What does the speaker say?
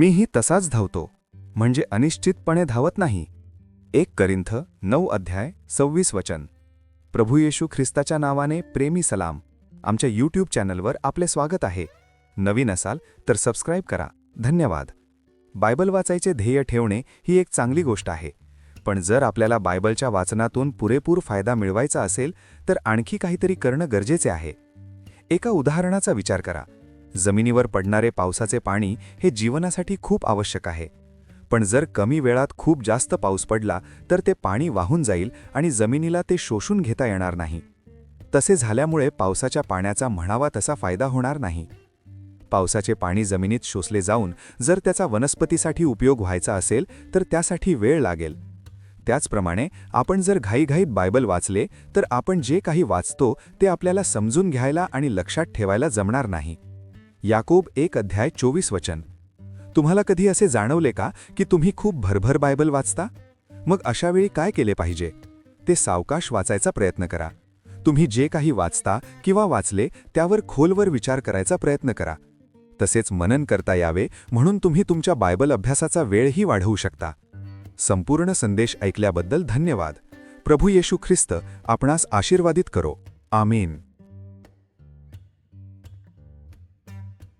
मीही तसाच धावतो म्हणजे अनिश्चितपणे धावत नाही. एक करिंथ नऊ अध्याय सव्वीस वचन. प्रभू येशू ख्रिस्ताच्या नावाने प्रेमी सलाम. आमच्या यूट्यूब चॅनलवर आपले स्वागत आहे. नवीन असाल तर सबस्क्राईब करा. धन्यवाद. बायबल वाचायचे ध्येय ठेवणे ही एक चांगली गोष्ट आहे. पण जर आपल्याला बायबलच्या वाचनातून पुरेपूर फायदा मिळवायचा असेल तर आणखी काहीतरी करणं गरजेचे आहे. एका उदाहरणाचा विचार करा. जमिनीवर पडणारे पावसाचे पाणी हे जीवनासाठी खूप आवश्यक आहे. पण जर कमी वेळात खूप जास्त पाऊस पडला तर ते पाणी वाहून जाईल आणि जमिनीला ते शोषून घेता येणार नाही. तसे झाल्यामुळे पावसाच्या पाण्याचा म्हणावा तसा फायदा होणार नाही. पावसाचे पाणी जमिनीत शोषले जाऊन जर त्याचा वनस्पतीसाठी उपयोग व्हायचा असेल तर त्यासाठी वेळ लागेल. त्याचप्रमाणे आपण जर घाईघाईत बायबल वाचले तर आपण जे काही वाचतो ते आपल्याला समजून घ्यायला आणि लक्षात ठेवायला जमणार नाही. याकोब एक अध्याय चोवीस वचन. तुम्हाला कधी असे जाणवले का की तुम्ही खूप भरभर बायबल वाचता? मग अशावेळी काय केले पाहिजे? ते सावकाश वाचायचा प्रयत्न करा. तुम्ही जे काही वाचता किंवा वाचले त्यावर खोलवर विचार करायचा प्रयत्न करा. तसेच मनन करता यावे म्हणून तुम्ही तुमच्या बायबल अभ्यासाचा वेळही वाढवू शकता. संपूर्ण संदेश ऐकल्याबद्दल धन्यवाद. प्रभू येशू ख्रिस्त आपणास आशीर्वादित करो. आमीन.